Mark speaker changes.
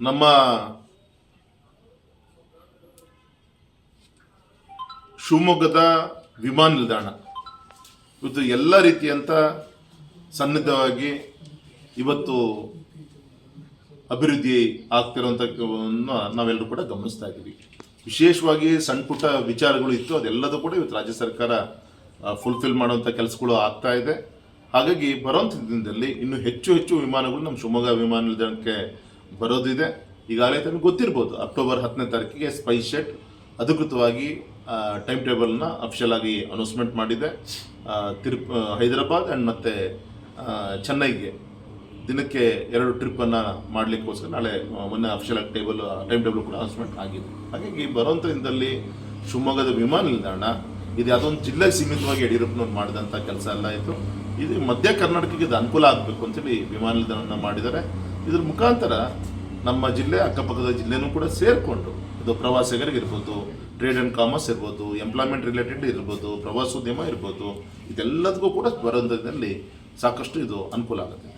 Speaker 1: ನಮ್ಮ ಶಿವಮೊಗ್ಗದ ವಿಮಾನ ನಿಲ್ದಾಣ. ಇವತ್ತು ಎಲ್ಲ ರೀತಿಯಂತ ಸನ್ನದ್ಧವಾಗಿ ಇವತ್ತು ಅಭಿವೃದ್ಧಿ ಆಗ್ತಿರೋಂಥವನ್ನು ನಾವೆಲ್ಲರೂ ಕೂಡ ಗಮನಿಸ್ತಾ ಇದ್ದೀವಿ. ವಿಶೇಷವಾಗಿ ಸಣ್ಣ ಪುಟ್ಟ ವಿಚಾರಗಳು ಇತ್ತು, ಅದೆಲ್ಲದೂ ಕೂಡ ಇವತ್ತು ರಾಜ್ಯ ಸರ್ಕಾರ ಫುಲ್ಫಿಲ್ ಮಾಡುವಂಥ ಕೆಲಸಗಳು ಆಗ್ತಾ ಇದೆ. ಹಾಗಾಗಿ ಬರೋಂಥ ದಿನದಲ್ಲಿ ಇನ್ನು ಹೆಚ್ಚು ಹೆಚ್ಚು ವಿಮಾನಗಳು ನಮ್ಮ ಶಿವಮೊಗ್ಗ ವಿಮಾನ ನಿಲ್ದಾಣಕ್ಕೆ ಬರೋದಿದೆ. ಈಗಾಗಲೇ ತಮಗೆ ಗೊತ್ತಿರ್ಬೋದು. ಅಕ್ಟೋಬರ್ ಹತ್ತನೇ ತಾರೀಕಿಗೆ ಸ್ಪೈಸ್ ಶೆಟ್ ಅಧಿಕೃತವಾಗಿ ಟೈಮ್ ಟೇಬಲ್ನ ಅಫಿಷಿಯಲ್ ಆಗಿ ಅನೌನ್ಸ್ಮೆಂಟ್ ಮಾಡಿದೆ. ತಿರು ಹೈದರಾಬಾದ್ ಆ್ಯಂಡ್ ಮತ್ತು ಚೆನ್ನೈಗೆ ದಿನಕ್ಕೆ ಎರಡು ಟ್ರಿಪ್ಪನ್ನು ಮಾಡಲಿಕ್ಕೋಸ್ಕರ ನಾಳೆ ಮೊನ್ನೆ ಅಫಿಷಿಯಲ್ ಆಗಿ ಟೇಬಲ್ ಟೈಮ್ ಟೇಬಲ್ ಕೂಡ ಅನೌನ್ಸ್ಮೆಂಟ್ ಆಗಿದೆ. ಹಾಗಾಗಿ ಬರೋಂಥ ದಿನದಲ್ಲಿ ಶಿವಮೊಗ್ಗದ ವಿಮಾನ ನಿಲ್ದಾಣ ಇದು ಯಾವುದೊಂದು ಜಿಲ್ಲೆಗೆ ಸೀಮಿತವಾಗಿ ಯಡಿಯೂರಪ್ಪನವ್ರು ಮಾಡಿದಂಥ ಕೆಲಸ ಎಲ್ಲ ಇತ್ತು ಇದು ಮಧ್ಯ ಕರ್ನಾಟಕಕ್ಕೆ ಇದು ಅನುಕೂಲ ಆಗಬೇಕು ಅಂತೇಳಿ ವಿಮಾನ ನಿಲ್ದಾಣವನ್ನು ಮಾಡಿದ್ದಾರೆ. ಇದ್ರ ಮುಖಾಂತರ ನಮ್ಮ ಜಿಲ್ಲೆ, ಅಕ್ಕಪಕ್ಕದ ಜಿಲ್ಲೆನೂ ಕೂಡ ಸೇರಿಕೊಂಡು, ಇದು ಪ್ರವಾಸಿಗರಿಗಿರ್ಬೋದು ಟ್ರೇಡ್ ಆ್ಯಂಡ್ ಕಾಮರ್ಸ್ ಇರ್ಬೋದು ಎಂಪ್ಲಾಯ್ಮೆಂಟ್ ರಿಲೇಟೆಡ್ ಇರ್ಬೋದು, ಪ್ರವಾಸೋದ್ಯಮ ಇರ್ಬೋದು, ಇದೆಲ್ಲದಕ್ಕೂ ಕೂಡ ಬರೋದ್ರಲ್ಲಿ ಸಾಕಷ್ಟು ಇದು ಅನುಕೂಲ ಆಗುತ್ತೆ.